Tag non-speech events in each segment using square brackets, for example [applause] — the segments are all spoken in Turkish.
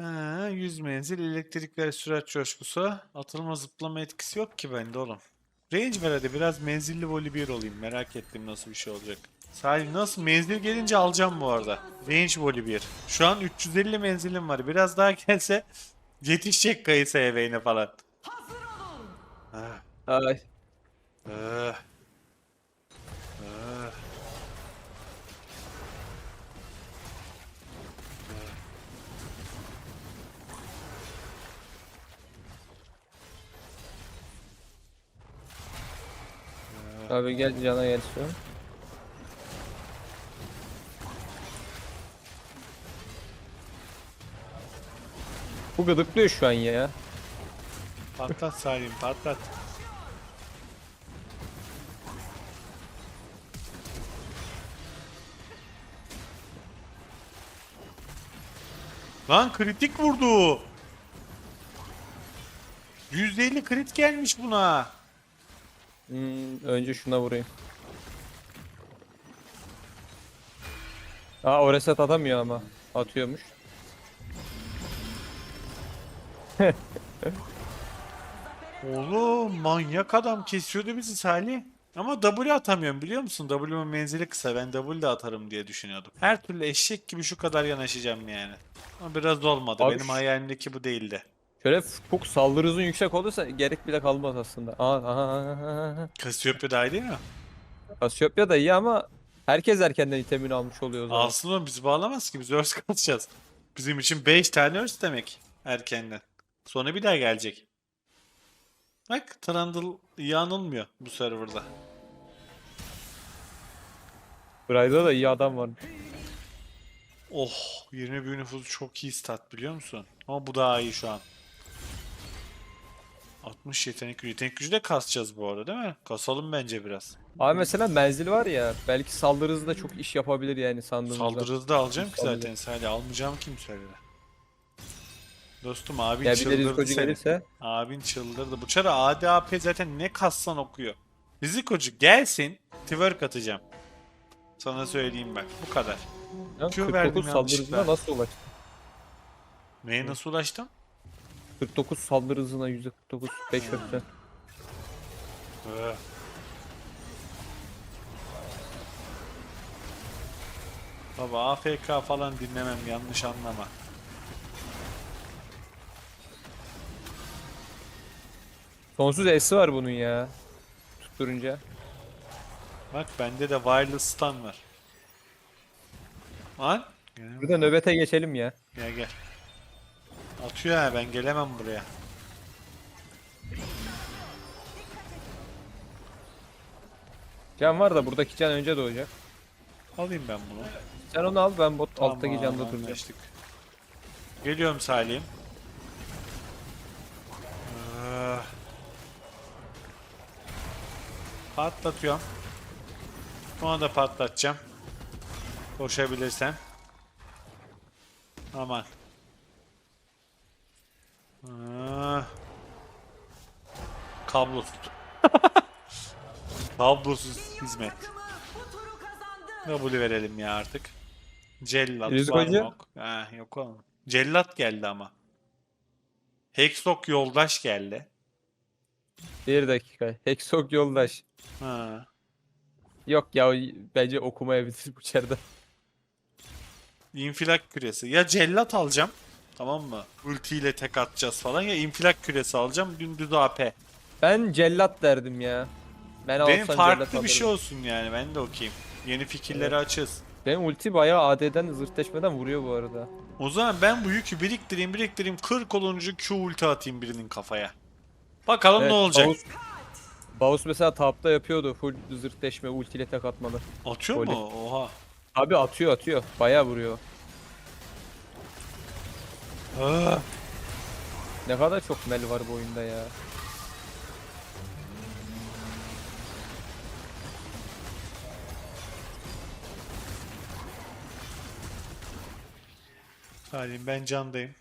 Ha, 100 menzil, elektrik ve sürat coşkusu. Atılma zıplama etkisi yok ki bende oğlum. Range ver hadi biraz menzilli voli olayım. Merak ettim nasıl bir şey olacak. Sahi nasıl menzil gelince alacağım bu arada. Range voli Şu an 350 menzilim var. Biraz daha [laughs] gelse yetişecek kayısı eveyine falan. Ah, Ay. ah, ah. Abi gel cana gel şu. Bu gıdıklıyor şu an ya. Patlat Salim patlat. Lan kritik vurdu. %50 krit gelmiş buna. Hmm, önce şuna vurayım. Aa o reset atamıyor ama. Atıyormuş. [laughs] Oğlum manyak adam kesiyordu bizi Salih. Ama W atamıyorum biliyor musun? W'mun menzili kısa. Ben W de atarım diye düşünüyordum. Her türlü eşek gibi şu kadar yanaşacağım yani. Ama biraz olmadı. Abi Benim şu- hayalimdeki bu değildi. Şöyle çok saldırı hızın yüksek olursa gerek bile kalmaz aslında. Aa, aha, aha, aha. Cassiopeia daha iyi değil mi? Cassiopeia da iyi ama herkes erkenden itemini almış oluyor o zaman. Alsın oğlum bizi bağlamaz ki biz örs kalacağız. Bizim için 5 tane örs demek erkenden. Sonra bir daha gelecek. Bak Trundle iyi anılmıyor bu serverda. Brayda da iyi adam var. Oh 20 büyü nüfusu çok iyi stat biliyor musun? Ama bu daha iyi şu an. 60 yetenek. Yetenek gücü de kasacağız bu arada değil mi? Kasalım bence biraz. Abi mesela menzil var ya belki saldırı hızı da çok iş yapabilir yani sandığımızda. Saldırı hızı da alacağım ki zaten Salih. Almayacağım kim söyledi. Dostum abin Ya çıldırdı seni. gelirse Abin çıldırdı. Bu çara ADAP zaten ne kassan okuyor. Rizikocu gelsin twerk atacağım. Sana söyleyeyim bak bu kadar. ya Q verdim 49 saldırı yanlışlıkla. hızına nasıl ulaştı? Neye nasıl ulaştım? 49 saldırı hızına %49 5 öpten. Ee. Baba AFK falan dinlemem yanlış anlama. Sonsuz S'i var bunun ya. Tutturunca. Bak bende de wireless stun var. Lan. Burada nöbete geçelim ya. gel gel. Atıyor ha ben gelemem buraya. Can var da buradaki can önce doğacak. Alayım ben bunu. Sen onu al ben bot alttaki Tamam, canda duracağım. anlaştık. Geliyorum Salim. Ah. Patlatıyorum. Onu da patlatacağım. Koşabilirsem. Aman. Ah. Kablosuz. [laughs] Kablosuz hizmet. W verelim ya artık. Cellat, Rizikocu? Barmok. Ha, yok oğlum. Cellat geldi ama. Hexlock yoldaş geldi. Bir dakika. Hexok yoldaş. Ha. Yok ya bence okumayabilir bu içeride. İnfilak küresi. Ya cellat alacağım. Tamam mı? Ulti ile tek atacağız falan ya infilak küresi alacağım. Dümdüz AP. Ben cellat derdim ya. Ben Benim alsam farklı bir şey alırım. olsun yani. Ben de okuyayım. Yeni fikirleri açız. Benim ulti bayağı AD'den zırtleşmeden vuruyor bu arada. O zaman ben bu yükü biriktireyim biriktireyim 40 olunca Q ulti atayım birinin kafaya. Bakalım Evet, ne olacak. Baus, Baus mesela tapta yapıyordu full zırtleşme ultiyle tek atmalı. Atıyor mu? Oha. Abi atıyor atıyor. Bayağı vuruyor. Ne kadar çok mel var bu oyunda ya. Salim ben candayım.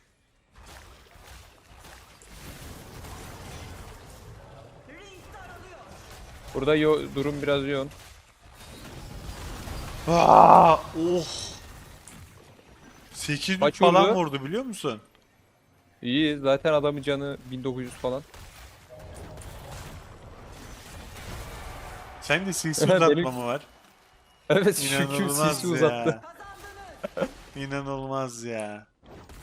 Burada yo durum biraz yoğun. Aa, oh. 8 Kaç falan vurdu? vurdu biliyor musun? İyi zaten adamın canı 1900 falan. Sen de [laughs] CC Benim- uzatma mı var? Evet kim İnanılmaz ya. uzattı. İnanılmaz ya.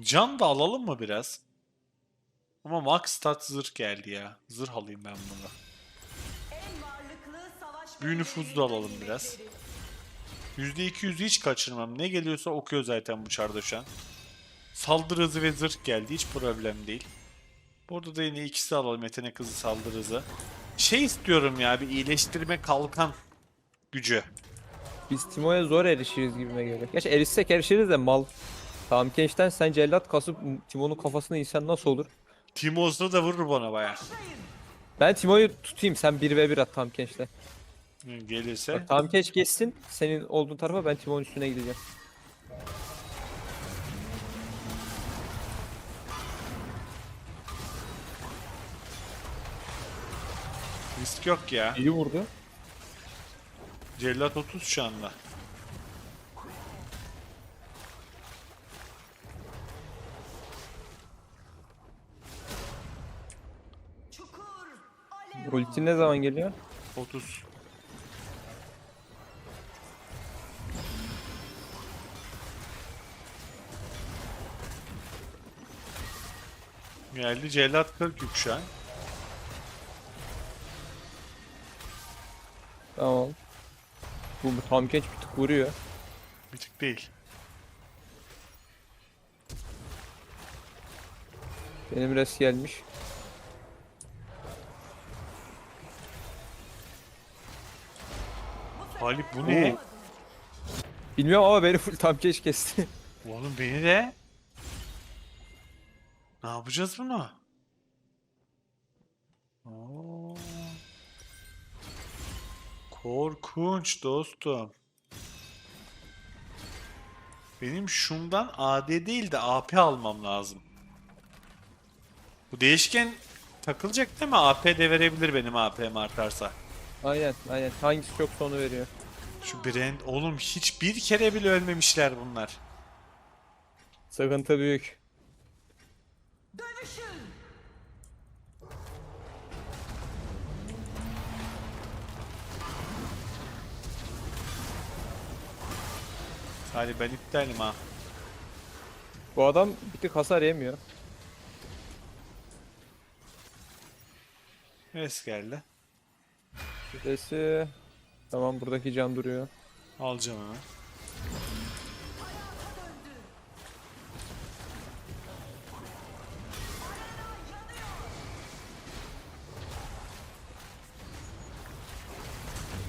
Can da alalım mı biraz? Ama max stat zırh geldi ya. Zırh alayım ben bunu. Büyü nüfuzu da alalım biraz. %200'ü hiç kaçırmam. Ne geliyorsa okuyor zaten bu çarda şu an. Saldırı hızı ve zırh geldi. Hiç problem değil. Burada da yine ikisi alalım. Yetenek hızı, saldırı hızı. Şey istiyorum ya bir iyileştirme kalkan gücü. Biz Timo'ya zor erişiriz gibime geliyor. Gerçi erişsek erişiriz de mal. Tamam gençten sen cellat kasıp Timo'nun kafasına insan nasıl olur? Timos'la da vurur bana baya. Ben Timo'yu tutayım sen 1v1 at tam gençle. Gelirse. Tam genç geçsin senin olduğun tarafa ben Timo'nun üstüne gideceğim. Risk yok ya. İyi vurdu. Cellat 30 şu anda. Ulti ne zaman geliyor? 30. Geldi Cellat 40 yük şu an. Tamam. Bu, bu tam genç bir tık vuruyor. Bir tık değil. Benim res gelmiş. Halip bu ne? Bilmiyorum ama beni full tam genç kesti. [laughs] Oğlum beni de. Ne yapacağız bunu? Oo. Korkunç dostum. Benim şundan AD değil de AP almam lazım. Bu değişken takılacak değil mi? AP de verebilir benim AP'm artarsa. Aynen aynen. Hangisi çok sonu veriyor. Şu Brand oğlum hiç bir kere bile ölmemişler bunlar. Sıkıntı büyük. Hadi ben iptalim ha. Bu adam bir tık hasar yemiyor. Res geldi. Süresi... Tamam buradaki can duruyor. Hemen.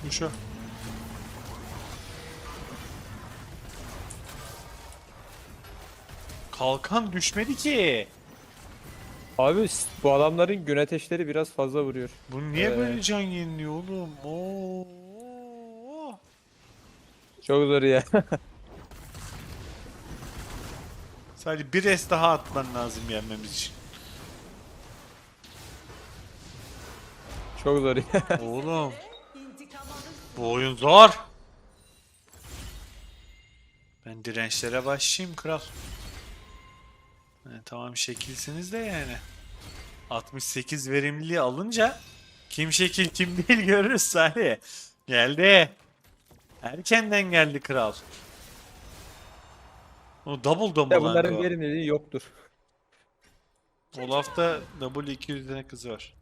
Bu şu. Kalkan düşmedi ki. Abi s- bu adamların gün ateşleri biraz fazla vuruyor. Bu niye Ee. böyle can yeniliyor oğlum? Oo. Çok zor ya. [laughs] Sadece bir es daha atman lazım yenmemiz için. Çok zor ya. [laughs] Oğlum. Bu oyun zor. Ben dirençlere başlayayım kral. Yani tamam şekilsiniz de yani. 68 verimliliği alınca kim şekil kim değil [laughs] görürüz Salih. Geldi. Erkenden geldi kral. O double Ya domalango. bunların verimliliği yoktur. Olaf'ta double 200 tane kızı var.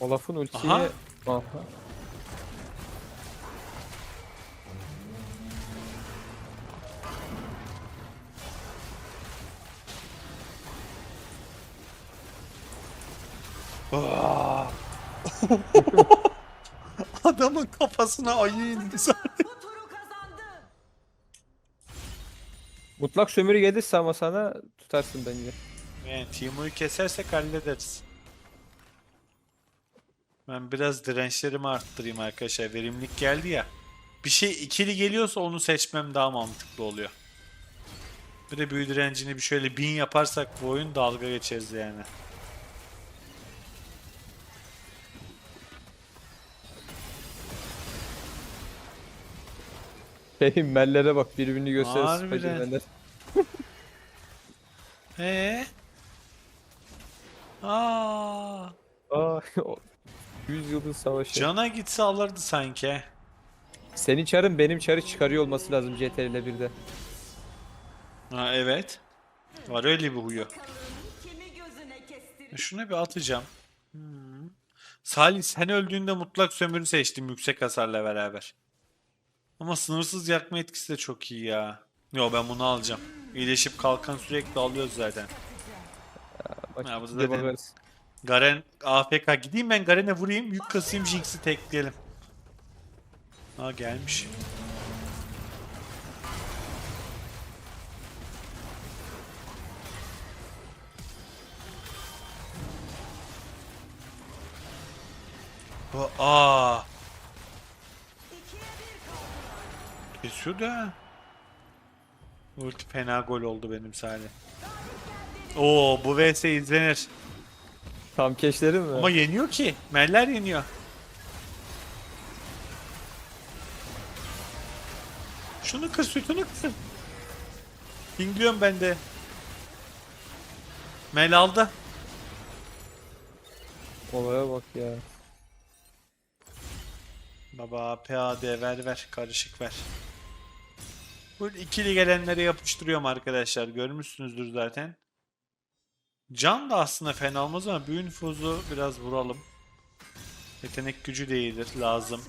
Olaf'ın ultiyi... Aha. Aha. [laughs] Adamın kafasına ayı indi zaten. Mutlak sömürü gelirse ama sana tutarsın bence. Yani Timu'yu kesersek hallederiz. Ben biraz dirençlerimi arttırayım arkadaşlar. Verimlilik geldi ya. Bir şey ikili geliyorsa onu seçmem daha mantıklı oluyor. Bir de büyü direncini bir şöyle bin yaparsak bu oyun dalga geçeriz yani. Benim mellere bak birbirini gösterir. Spider-Man'ler. [laughs] Ee? Aa, Aa, o 100 yılın savaşı. cana gitse alırdı sanki. Senin çarın benim çarı çıkarıyor olması lazım CTRL ile birde. Ha evet. Var öyle bir huyu. Şunu bir atacağım. Hmm. Salih sen öldüğünde mutlak sömürü seçtim yüksek hasarla beraber. Ama sınırsız yakma etkisi de çok iyi ya. Yo ben bunu alacağım. İyileşip kalkan sürekli alıyoruz zaten. Bak, Ya bu de zaten-. Garen AFK gideyim ben Garen'e vurayım yük kasayım Jinx'i tekleyelim. Ha gelmiş. O- Aa. Kesiyordu ha. Ulti fena gol oldu benim Salih. Oo bu vs izlenir. Tam keşlerin mi? Ama yeniyor ki. Meller yeniyor. Şunu kır sütunu kır. Pingliyorum ben de. Mel aldı. Olaya bak ya. Baba PAD ver ver. Karışık ver. Bu ikili gelenlere yapıştırıyorum arkadaşlar. Görmüşsünüzdür zaten. Can da aslında fena olmaz ama büyü nüfuzu biraz vuralım. Yetenek gücü de iyidir. Lazım.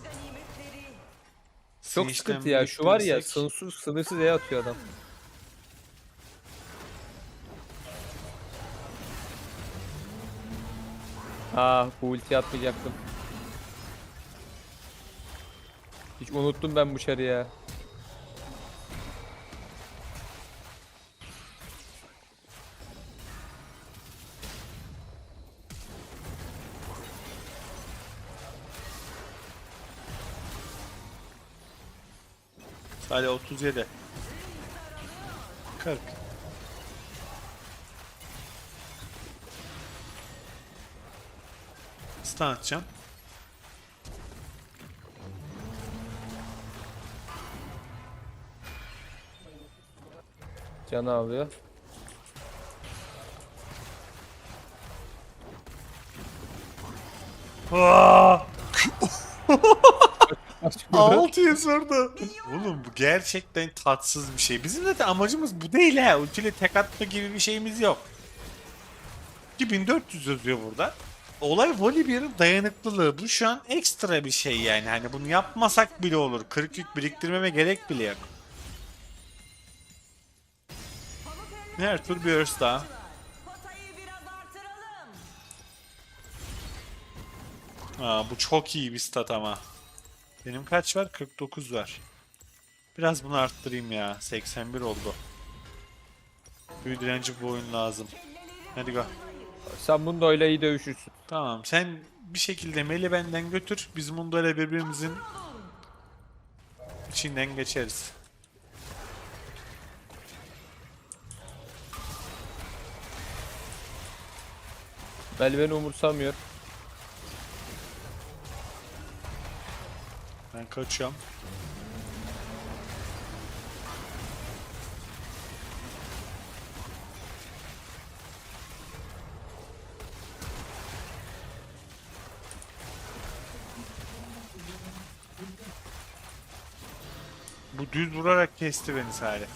Çok Sinişten sıkıntı ya. Şu var ya biriktirirsek- sınırsız sınırsız E atıyor adam. Aa bu ulti atmayacaktım. Hiç unuttum ben bu çarı ya. Hadi 37. 40. Stun atacağım. Canı alıyor. Aa! 600 vurdu. Oğlum bu gerçekten tatsız bir şey. Bizim zaten amacımız bu değil ha. Ultiyle tek atma gibi bir şeyimiz yok. 2400 yazıyor burada. Olay Volibear'ın dayanıklılığı. Bu şu an ekstra bir şey yani. Hani bunu yapmasak bile olur. 40 yük biriktirmeme gerek bile yok. Her tur bir örs daha. Potayı biraz artıralım. Aa, bu çok iyi bir stat ama. Benim kaç var? 49 var. Biraz bunu arttırayım ya. 81 oldu. Büyü direnci bu oyun lazım. Hadi go. Sen bunda öyle iyi dövüşürsün. Tamam sen bir şekilde Mel'i benden götür. Biz Mundo ile birbirimizin içinden geçeriz. Bel beni umursamıyor. Kaçıyorum. Bu düz vurarak kesti beni Salih.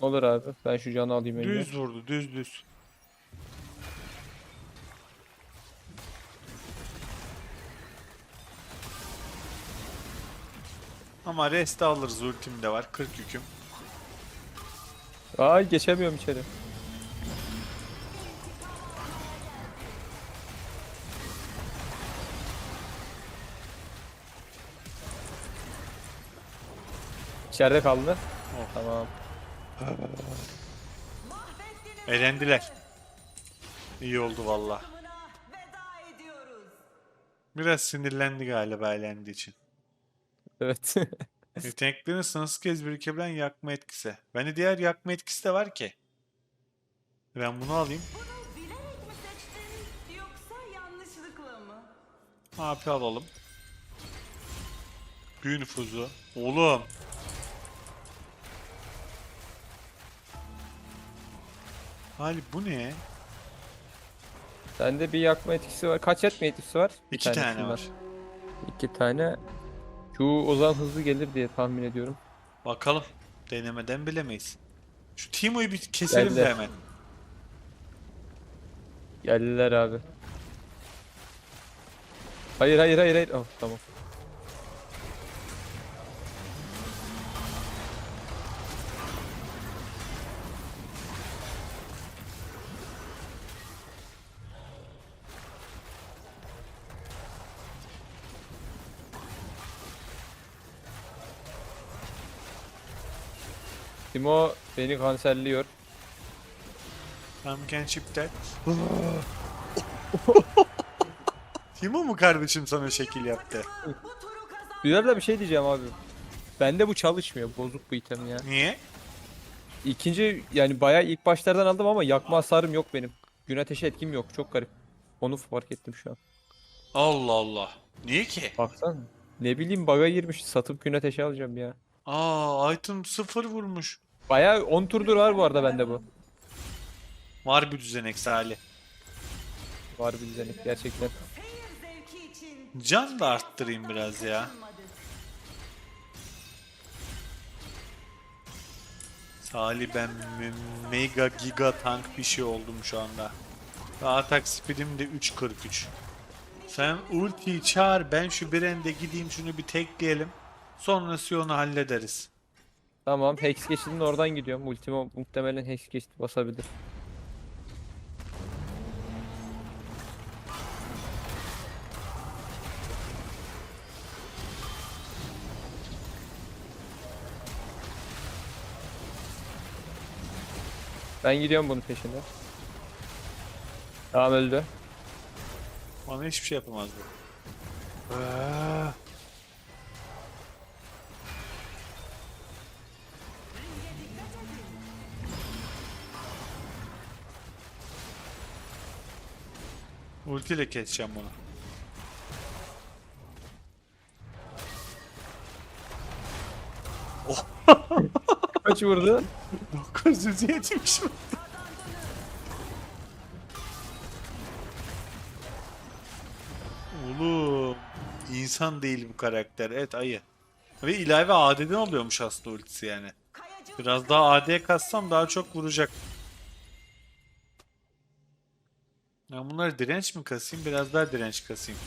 Olur abi. Ben şu canı alayım önce. Düz vurdu, düz düz. Ama rest alırız ultim de var. 40 yüküm. Ay geçemiyorum içeri. İçeride kaldı. Tamam. Mahvettiniz. Elendiler. İyi oldu valla. Biraz sinirlendi galiba elendiği için. Evet. Yeteneklerin sınırsız kez birikebilen yakma etkisi. Bende diğer yakma etkisi de var ki. Ben bunu alayım. Bunu bilerek mi seçtin yoksa yanlışlıkla mı? AP alalım. Büyü nüfuzu. Oğlum. Hali bu ne? Sende bir yakma etkisi var. Kaç etme etkisi var? Bir İki tane tanesi var. İki tane. Şu o zaman hızlı gelir diye tahmin ediyorum. Bakalım. Denemeden bilemeyiz. Şu Timo'yu bir keselim de Geldi. hemen. Geldiler abi. Hayır hayır hayır hayır. Oh, tamam. Timo beni kanserliyor. Pumpkin chip'ten. [laughs] Timo mu kardeşim sana şekil yaptı? Güzel de bir şey diyeceğim abi. Bende bu çalışmıyor. Bozuk bu item ya. Niye? İkinci yani bayağı ilk başlardan aldım ama yakma hasarım yok benim. Gün ateşi etkim yok. Çok garip. Onu fark ettim şu an. Allah Allah. Niye ki? Baksana. Ne bileyim bug'a girmiş. Satıp gün ateşi alacağım ya. Aa item sıfır vurmuş. Bayağı 10 turdur var bu arada bende bu. Var bir düzenek Salih. Var bir düzenek gerçekten. Can da arttırayım biraz ya. Salih ben me- mega giga tank bir şey oldum şu anda. Atak speedim de 3.43. Sen ultiyi çağır ben şu Brand'e gideyim şunu bir tekleyelim. Sonrası onu hallederiz. Tamam Hex geçidinin oradan gidiyorum. Ultimo muhtemelen Hex geçidi basabilir. Ben gidiyorum bunun peşinde. Tamam öldü. Bana hiçbir şey yapamaz bu. Aa. Ultiyle keseceğim bunu. [laughs] Kaç vurdu? 970 mi? Oğlum insan değil bu karakter. Evet ayı. Ve ilave AD'den oluyormuş aslında ultisi yani. Biraz daha AD kassam daha çok vuracak. Bunları direnç mi kasayım? Biraz daha direnç kasayım.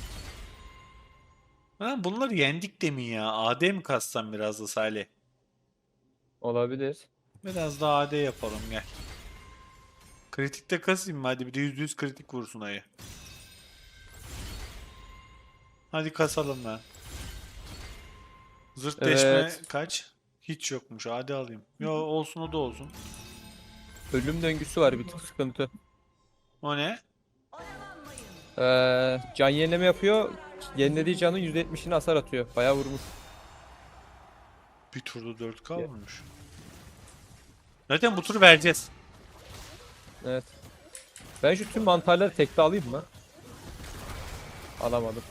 Ha, bunları yendik demin ya. AD mi kassam biraz da Salih? Olabilir. Biraz daha AD yapalım gel. Kritikte kasayım mı? Hadi bir de %100 kritik vursun ayı. Hadi kasalım lan. Zırt deşme Evet. kaç? Hiç yokmuş. AD alayım. Yo olsun o da olsun. Ölüm döngüsü var bir tık sıkıntı. O ne? Ee, can yenileme yapıyor. Yenilediği canın %70'ini hasar atıyor. Bayağı vurmuş. Bir turda 4K vurmuş. Zaten bu turu vereceğiz. Evet. Ben şu tüm mantarları tekte alayım mı? Alamadım.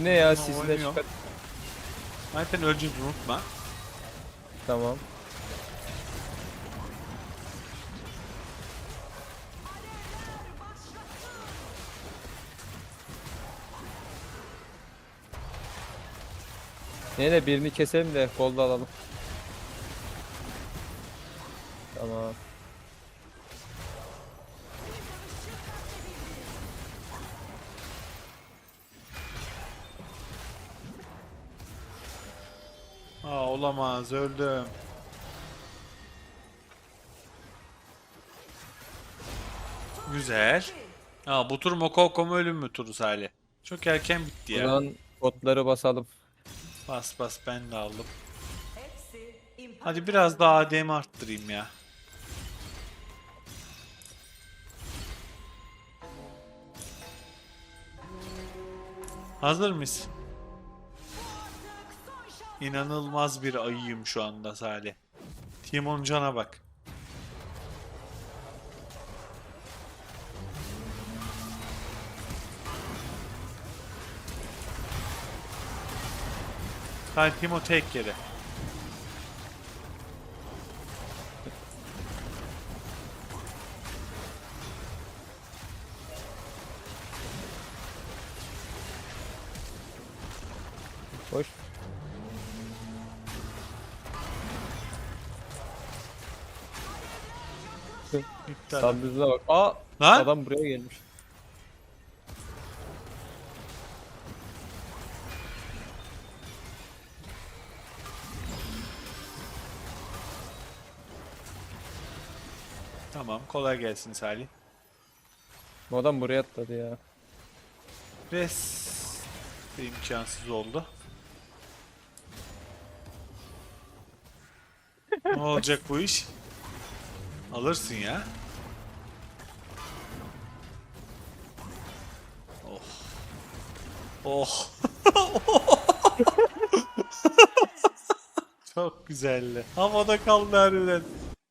Bu ne ya sizle oynuyor. çıkar. Zaten öleceğiz unutma. Tamam. Neyse birini keselim de golda alalım. Tamam. Olamaz öldüm. Güzel. Ha, bu tur Mokoko mu ölüm mü turu Salih? Çok erken bitti ya. Buradan botları basalım. Bas bas ben de aldım. Hadi biraz daha ADM arttırayım ya. Hazır mıyız? İnanılmaz bir ayıyım şu anda Salih. Timon Can'a bak. Salih Timo tek yere. İptal. Sabriz'e bak. Aa! Lan! Adam buraya gelmiş. Tamam kolay gelsin Salih. Bu adam buraya atladı ya. Res imkansız oldu. ne olacak bu iş? Alırsın ya. Oh. Çok güzeldi. Havada kaldı harbiden.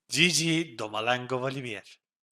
GG Domalengo Volibear.